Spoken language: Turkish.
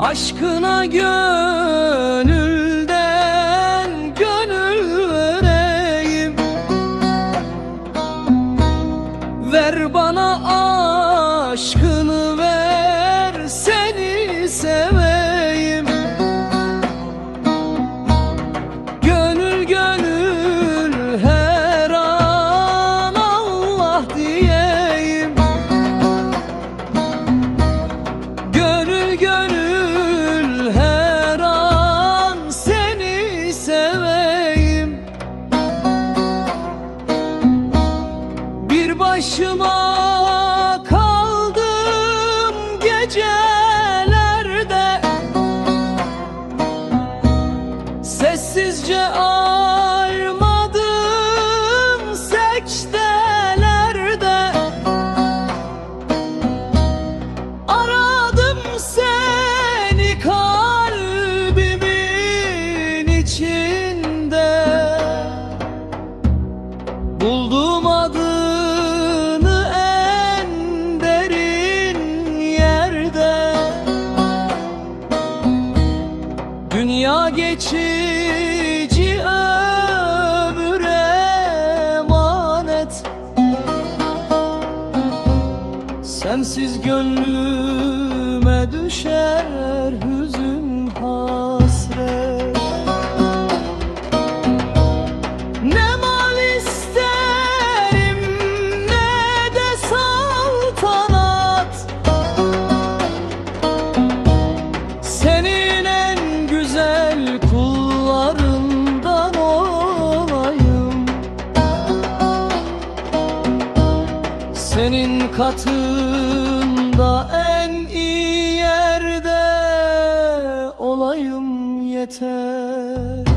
Aşkına gönülden gönül vereyim. Ver bana aşkı Dünya geçici ömür emanet. Sensiz gönlüme düşer katında en iyi yerde olayım yeter.